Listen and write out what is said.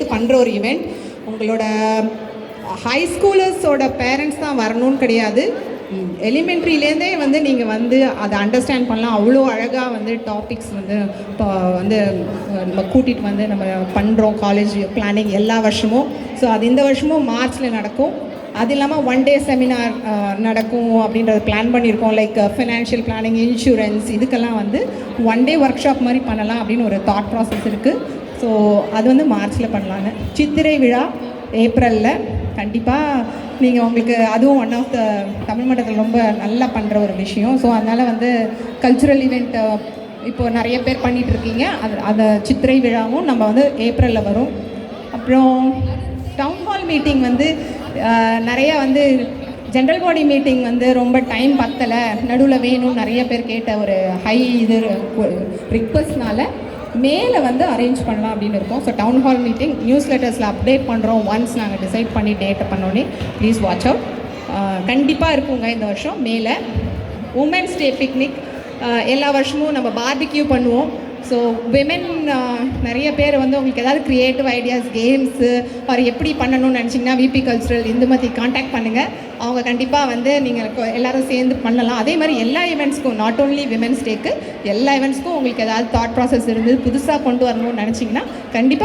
பண்ணுற ஒரு ஈவெண்ட் உங்களோட ஹை ஸ்கூலர்ஸோட பேரண்ட்ஸ் தான் வரணும்னு கிடையாது. எலிமெண்ட்ரிலேருந்தே வந்து நீங்கள் வந்து அதை அண்டர்ஸ்டாண்ட் பண்ணலாம். அவ்வளோ அழகாக வந்து டாபிக்ஸ் வந்து இப்போ வந்து நம்ம கூட்டிகிட்டு வந்து நம்ம பண்ணுறோம் காலேஜ் பிளானிங் எல்லா வருஷமும். ஸோ அது இந்த வருஷமும் மார்ச்சில் நடக்கும். அது இல்லாமல் ஒன் டே செமினார் நடக்கும் அப்படின்றத பிளான் பண்ணியிருக்கோம். லைக் ஃபினான்ஷியல் பிளானிங் இன்சூரன்ஸ் இதுக்கெல்லாம் வந்து ஒன் டே ஒர்க் ஷாப் மாதிரி பண்ணலாம் அப்படின்னு ஒரு தாட் ப்ராசஸ் இருக்குது ஸோ அது வந்து மார்ச்சில் பண்ணலான்னு. சித்திரை விழா ஏப்ரலில். கண்டிப்பாக நீங்கள் உங்களுக்கு அதுவும் ஒன் ஆஃப் த தமிழ் மண்டலத்தில் ரொம்ப நல்லா பண்ணுற ஒரு விஷயம். ஸோ அதனால் வந்து கல்ச்சுரல் ஈவெண்ட்டை இப்போ நிறைய பேர் பண்ணிகிட்ருக்கீங்க அது அந்த சித்திரை விழாவும் நம்ம வந்து ஏப்ரலில் வரும். அப்புறம் டவுன் ஹால் மீட்டிங் வந்து நிறையா நிறைய வந்து ஜென்ரல் பாடி மீட்டிங் வந்து ரொம்ப டைம் பத்தலை. நடுவில் வேணும் நிறைய பேர் கேட்ட ஒரு ஹை இது ரிக்வஸ்ட்னால மேலே வந்து அரேஞ்ச் பண்ணலாம் அப்படின்னு இருக்கோம். So town hall meeting news லெட்டர்ஸில் update பண்ணுறோம் ஒன்ஸ் நாங்கள் டிசைட் பண்ணி டேட்டை பண்ணோன்னே ப்ளீஸ் வாட்ச் அவுட் கண்டிப்பாக இருக்குங்க இந்த வருஷம். மேலே உமன்ஸ் டே பிக்னிக் எல்லா வருஷமும் நம்ம பார்பிக்யூ பண்ணுவோம். ஸோ விமென் uh, நிறைய பேர் வந்து உங்களுக்கு ஏதாவது க்ரியேட்டிவ் ஐடியாஸ் கேம்ஸு அவர் எப்படி பண்ணணும்னு நினச்சிங்கன்னா விபி கல்ச்சுரல் இந்துமதி காண்டாக்ட் பண்ணுங்கள் அவங்க கண்டிப்பாக வந்து நீங்கள் எல்லோரும் சேர்ந்து பண்ணலாம். அதே மாதிரி எல்லா ஈவெண்ட்ஸ்க்கும் நாட் ஓன்லி விமென்ஸ் டேக்கு எல்லா ஈவெண்ட்ஸ்க்கும் உங்களுக்கு ஏதாவது தாட் ப்ராசஸ் இருந்து புதுசாக கொண்டு வரணும்னு நினச்சிங்கன்னா கண்டிப்பாக